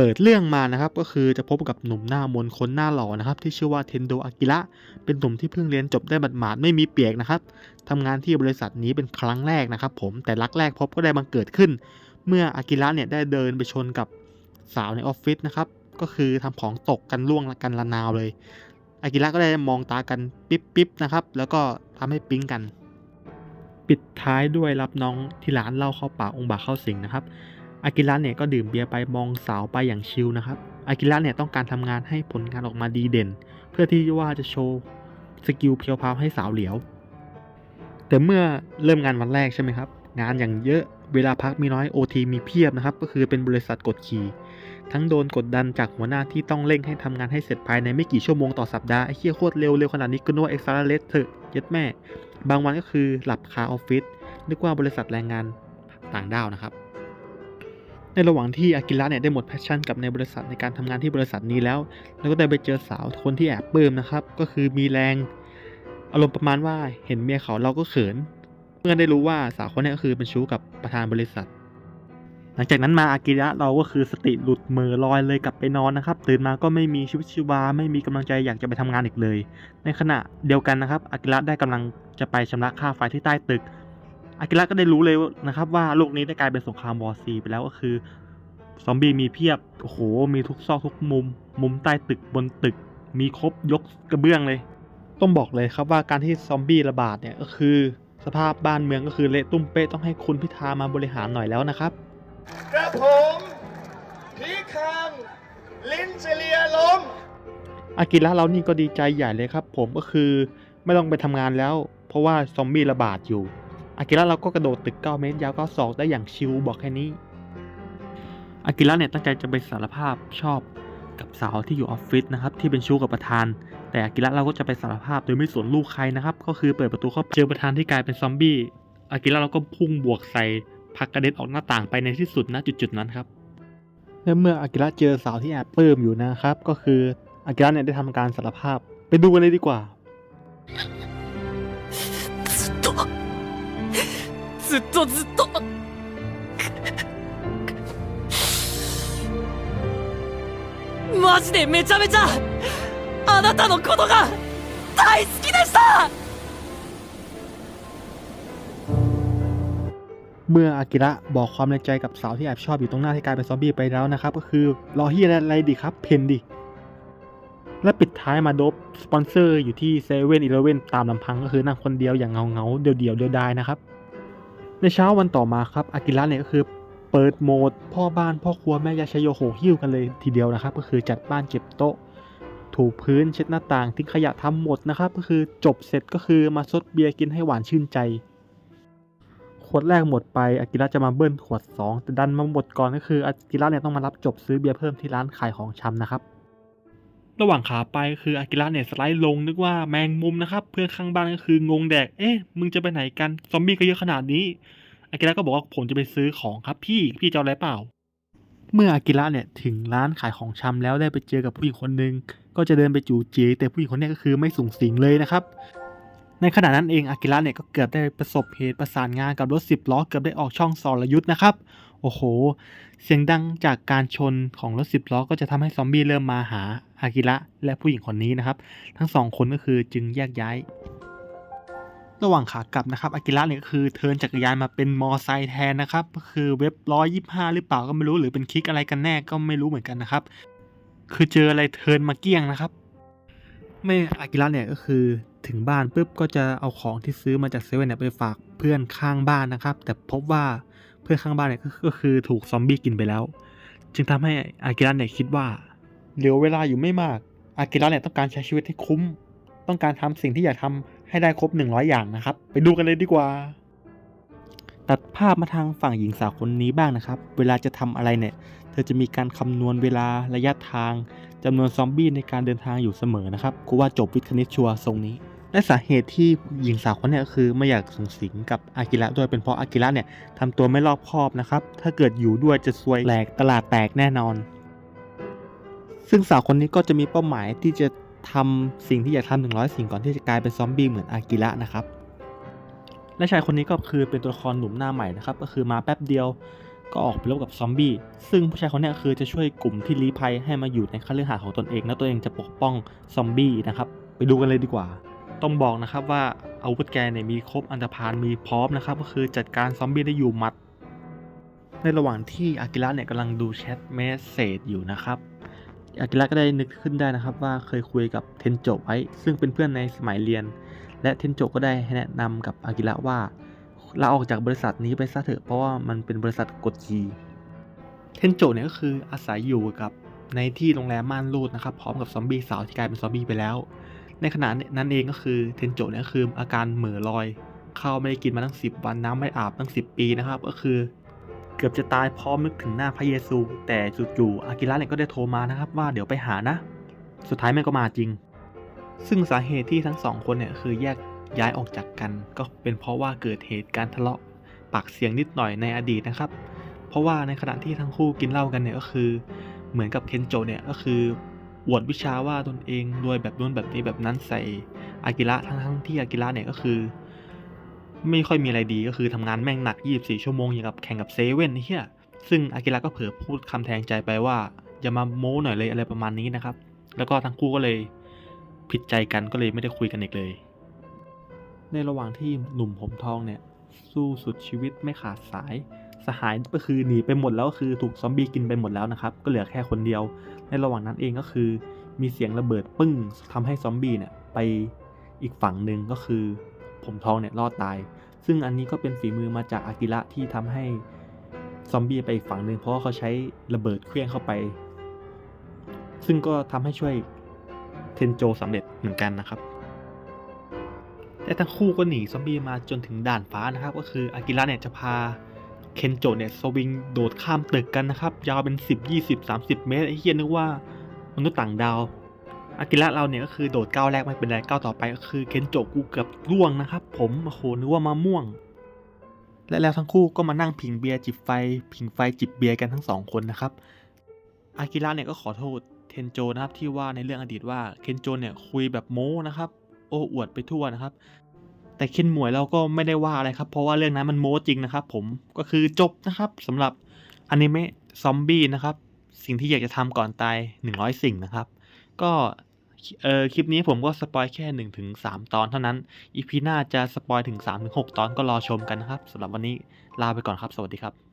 ปิดเรื่องมานะครับก็คือจะพบกับหนุ่มหน้ามนคนหน้าหล่อนะครับที่ชื่อว่าเทนโดอากิระเป็นหนุ่มที่เพิ่งเรียนจบได้หมาดๆไม่มีเปียกนะครับทำงานที่บริษัทนี้เป็นครั้งแรกนะครับ ผมแต่รักแรกพบก็ได้บังเกิดขึ้น เมื่ออากิระเนี่ยได้เดินไปชนกับสาวในออฟฟิศนะครับก็คือทำของตกกันล่วงกันระนาวเลยอากิระก็ได้มองตากันปิ๊บปิ๊บนะครับแล้วก็ทำให้ปิ๊งกัน ปิดท้ายด้วยรับน้องที่ร้านเหล่าเข้าปากองค์บากเข้าสิงนะครับ อากิระเนี่ยก็ดื่มเบียร์ไปมองสาวไปอย่างชิลนะครับ อากิระเนี่ยต้องการทำงานให้ผลงานออกมาดีเด่น เพื่อที่ว่าจะโชว์สกิลเพียวพาวให้สาวเหลียว แต่เมื่อเริ่มงานวันแรกใช่ไหมครับ งานอย่างเยอะ เวลาพักมีน้อย OT มีเพียบนะครับ ก็คือเป็นบริษัทกดขี่ ทั้งโดนกดดันจากหัวหน้าที่ต้องเร่งให้ทำงานให้เสร็จภายในไม่กี่ชั่วโมงต่อสัปดาห์ ไอ้เหี้ยโคตรเร็วเร็วขนาดนี้ก็นึกว่าเอ็กซ์เลสเถอะย็ดแม่ บางวันก็คือหลับคาออฟฟิศ นึกว่าบริษัทแรงงานต่างด้าวนะครับ ในระหว่างที่อากิระเนี่ยได้หมดแพชชั่นกับในบริษัทในการทำงานที่บริษัทนี้แล้ว แล้วก็ได้ไปเจอสาวคนที่แอบปลื้มนะครับ ก็คือมีแรง อารมณ์ประมาณว่าเห็นเมียเขาเราก็เขิน เมื่อได้รู้ว่าสาวคนนี้ก็คือเป็นชู้กับประธานบริษัท หลังจากนั้นมาอากิระเราก็คือสติหลุดมือลอยเลยกลับไปนอนนะครับ ตื่นมาก็ไม่มีชีวิตชีวาไม่มีกำลังใจอยากจะไปทำงานอีกเลย ในขณะเดียวกันนะครับอากิระได้กำลังจะไปชำระค่าไฟที่ใต้ตึก อากิระก็ได้รู้เลยนะครับว่าโลกนี้ได้กลายเป็นสงครามวอร์ซีไปแล้วก็คือซอมบี้มีเพียบ โอ้โห มีทุกซอกทุกมุม มุมใต้ตึกบนตึก มีครบยกกระเบื้องเลย ต้องบอกเลยครับว่าการที่ซอมบี้ระบาดเนี่ยก็คือ สภาพบ้านเมืองก็คือเละตุ้มเป๊ะต้องให้คุณพิธามาบริหารหน่อยแล้วนะครับกระผมพีคังลิ้นเฉลียลมอากิระเรานี่ก็ดีใจใหญ่เลยครับ ผมก็คือไม่ต้องไปทำงานแล้ว เพราะว่าซอมบี้ระบาดอยู่ อากิระเราก็กระโดดตึก 9 เมตรยาว9ศอกได้อย่างชิลบอกแค่นี้ อากิระเนี่ยตั้งใจจะไปสารภาพชอบกับสาวที่อยู่ออฟฟิศนะครับที่เป็นชู้กับประธาน แต่อากิระเราก็จะไปสารภาพโดยไม่สนลูกใครนะครับ ก็คือเปิดประตูเข้าเจอประธานที่กลายเป็นซอมบี้อากิระเราก็พุ่งบวกใส่ผลักกระเด็นออกหน้าต่างไปในที่สุดนะจุดๆนั้นครับและเมื่ออากิระเจอสาวที่แอบปลื้มอยู่นะครับ ก็คืออากิระเนี่ยได้ทำการสารภาพ ไปดูกันเลยดีกว่า ずっとずっとマジでめちゃめちゃあなたのことが大好きでした เมื่ออากิระบอกความในใจกับสาวที่แอบชอบอยู่ตรงหน้าที่กลายเป็นซอมบี้ไปแล้วนะครับ ก็คือรอเฮียอะไรดีครับ เพนดิ และปิดท้ายมาโดบสปอนเซอร์อยู่ที่เซเว่นอีเลเว่นตามลำพังก็คือนั่งคนเดียวอย่างเงาเงาๆเดียวเดียวๆเดียวดายนะครับ ในเช้าวันต่อมาครับอากิระเนี่ยก็คือเปิดโหมด พ่อบ้านพ่อครัวแม่ยาชโยโหหิ้วกันเลยทีเดียวนะครับ ก็คือจัดบ้านเก็บโต๊ะ ถูพื้นเช็ดหน้าต่างทิ้งขยะทำหมดนะครับ ก็คือจบเสร็จก็คือมาซดเบียร์กินให้หวานชื่นใจขวดแรกหมดไปอากิระจะมาเบิ้ลขวด 2 แต่ดันมาหมดก่อนก็คืออากิระเนี่ยต้องมารับจบซื้อเบียร์เพิ่มที่ร้านขายของชำนะครับ ระหว่างขาไปคืออากิระเนี่ยสไลด์ลงนึกว่าแมงมุมนะครับ เพื่อนข้างบ้านก็คืองงแดก เอ๊ะ มึงจะไปไหนกัน ซอมบี้ก็เยอะขนาดนี้ อากิระก็บอกว่าผมจะไปซื้อของครับพี่ พี่จะเอาอะไรเปล่า เมื่ออากิระเนี่ยถึงร้านขายของชำแล้วได้ไปเจอกับผู้หญิงคนหนึ่งก็จะเดินไปจูจีแต่ผู้หญิงคนนี้ก็คือไม่สูงสิงเลยนะครับ ในขณะนั้นเองอากิระเนี่ยก็เกือบได้ประสบเหตุประสานงานกับรถสิบล้อเกือบได้ออกช่องสรยุทธ์นะครับ โอ้โห เสียงดังจากการชนของรถสิบล้อก็จะทำให้ซอมบี้เริ่มมาหาอากิระและผู้หญิงคนนี้นะครับ ทั้งสองคนก็คือจึงแยกย้าย ระหว่างขากลับนะครับอากิระเนี่ยคือเทินจักรยานมาเป็นมอไซค์แทนนะครับก็คือเว็บร้อยยี่ห้าหรือเปล่าก็ไม่รู้หรือเป็นคลิกอะไรกันแน่ก็ไม่รู้เหมือนกันนะครับ คือเจออะไรเทินมาเกี้ยงนะครับไม่อากิระเนี่ยก็คือถึงบ้านปุ๊บก็จะเอาของที่ซื้อมาจากเซเว่นเนี่ยไปฝากเพื่อนข้างบ้านนะครับ แต่พบว่า เพื่อนข้างบ้านเนี่ยก็คือถูกซอมบี้กินไปแล้ว จึงทำให้อากิระเนี่ยคิดว่าเหลือเวลาอยู่ไม่มาก อากิระเนี่ยต้องการใช้ชีวิตให้คุ้ม ต้องการทำสิ่งที่อยากทำให้ได้ครบ 100 อย่างนะครับ ไปดูกันเลยดีกว่า ตัดภาพมาทางฝั่งหญิงสาวคนนี้บ้างนะครับ เวลาจะทำอะไรเนี่ย เธอจะมีการคำนวณเวลาระยะทางจำนวนซอมบี้ในการเดินทางอยู่เสมอนะครับกูว่าจบวิทย์คณิตชัวร์ทรงนี้ และสาเหตุที่หญิงสาวคนนี้คือไม่อยากสูงสิงกับอากิระด้วยเป็นเพราะอากิระเนี่ยทำตัวไม่รอบคอบนะครับ ถ้าเกิดอยู่ด้วยจะซวยแหลกตลาดแตกแน่นอน ซึ่งสาวคนนี้ก็จะมีเป้าหมายที่จะทำสิ่งที่อยากทำหนึ่งร้อยสิ่งก่อนที่จะกลายเป็นซอมบี้เหมือนอากิระนะครับ และชายคนนี้ก็คือเป็นตัวละครหนุ่มหน้าใหม่นะครับ ก็คือมาแป๊บเดียวก็ออกไปรบกับซอมบี้ ซึ่งผู้ชายคนนี้คือจะช่วยกลุ่มที่ลี้ภัยให้มาอยู่ในคฤหาสน์ของตนเอง แล้วตัวเองจะปกป้องซอมบี้นะครับ ไปดูกันเลยดีกว่า ต้องบอกนะครับว่าอาวุธแกเนี่ยมีครบอันธพาลมีพร้อมนะครับ ก็คือจัดการซอมบี้ได้อยู่หมัด ในระหว่างที่อากิระเนี่ยกำลังดูแชทเมสเซจอยู่นะครับอากิระก็ได้นึกขึ้นได้นะครับว่าเคยคุยกับเทนโจไว้ ซึ่งเป็นเพื่อนในสมัยเรียน และเทนโจก็ได้แนะนำกับอากิระว่าลาออกจากบริษัทนี้ไปซะเถอะเพราะว่ามันเป็นบริษัทกดขี่เทนโจเนี่ยก็คืออาศัยอยู่กับในที่โรงแรมม่านรูดนะครับ พร้อมกับซอมบี้สาวที่กลายเป็นซอมบี้ไปแล้ว ในขณะนั้นเองก็คือเทนโจเนี่ยก็คืออาการเหม่อลอยข้าวไม่ได้กินมาตั้ง 10 วันน้ำไม่อาบตั้ง 10 ปีนะครับ ก็คือ เกือบจะตายพร้อมนึกถึงหน้าพระเยซู แต่จู่ๆอากิระเนี่ยก็ได้โทรมานะครับ ว่าเดี๋ยวไปหานะ สุดท้ายแม่ก็มาจริง ซึ่งสาเหตุที่ทั้งสองคนเนี่ยคือแยกย้ายออกจากกัน ก็เป็นเพราะว่าเกิดเหตุการณ์ทะเลาะปากเสียงนิดหน่อยในอดีตนะครับ เพราะว่าในขณะที่ทั้งคู่กินเหล้ากันเนี่ยก็คือ เหมือนกับเคนโจเนี่ยก็คือ อวดวิชาว่าตนเองรวยแบบนู้นแบบนี้แบบนั้นใส่อากิระทั้งๆที่อากิระเนี่ยก็คือ ไม่ค่อยมีอะไรดีก็คือทำงานแม่งหนัก 24 ชั่วโมงอย่างกับแข่งกับเซเว่นเฮียซึ่งอากิระก็เผลอพูดคำแทงใจไปว่าอย่ามาโม้หน่อยเลยอะไรประมาณนี้นะครับ แล้วก็ทั้งคู่ก็เลยผิดใจกันก็เลยไม่ได้คุยกันอีกเลย ในระหว่างที่หนุ่มผมทองเนี่ย สู้สุดชีวิตไม่ขาดสาย สหายก็คือหนีไปหมดแล้วก็คือถูกซอมบี้กินไปหมดแล้วนะครับ ก็เหลือแค่คนเดียว ในระหว่างนั้นเองก็คือ มีเสียงระเบิดปึ้งทำให้ซอมบี้เนี่ยไปอีกฝั่งหนึ่งก็คือ ผมทองเนี่ยรอดตาย ซึ่งอันนี้ก็เป็นฝีมือมาจากอากิระที่ทำให้ซอมบี้ไปอีกฝั่งหนึ่งเพราะว่าเขาใช้ระเบิดเคลื่องเข้าไป ซึ่งก็ทำให้ช่วยเทนโจสำเร็จเหมือนกันนะครับและทั้งคู่ก็หนีซอมบี้มาจนถึงด่านฟ้านะครับ ก็คืออากิระเนี่ยจะพา เคนโจเนี่ยสวิงโดดข้ามตึกกันนะครับ ยาวเป็น 10 20 30 เมตรไอ้เฮียนึกว่ามนุษย์ต่างดาวอากิระเราเนี่ยก็คือโดดก้าวแรกไม่เป็นไรก้าวต่อไปก็คือเคนโจกูเกือบร่วงนะครับ ผมโอ้โหนึกว่ามะม่วง และแล้วทั้งคู่ก็มานั่งผิงเบียร์จิบไฟ ผิงไฟจิบเบียร์กันทั้งสองคนนะครับอากิระเนี่ยก็ขอโทษเทนโจนะครับที่ว่าในเรื่องอดีตว่าเคนโจเนี่ยคุยแบบโม้นะครับ โอ้อวดไปทั่วนะครับ แต่เคนหมวยเราก็ไม่ได้ว่าอะไรครับ เพราะว่าเรื่องนั้นมันโม้จริงนะครับ ผมก็คือจบนะครับสำหรับอนิเมะซอมบี้นะครับ สิ่งที่อยากจะทำก่อนตาย 100 สิ่งนะครับ ก็เออคลิปนี้ผมก็สปอยแค่1นถึงสตอนเท่านั้น อีพีหน้าจะสปอยถึง3ถึง6ตอนก็รอชมกันนะครับสำหรับวันนี้ลาไปก่อนครับ สวัสดีครับ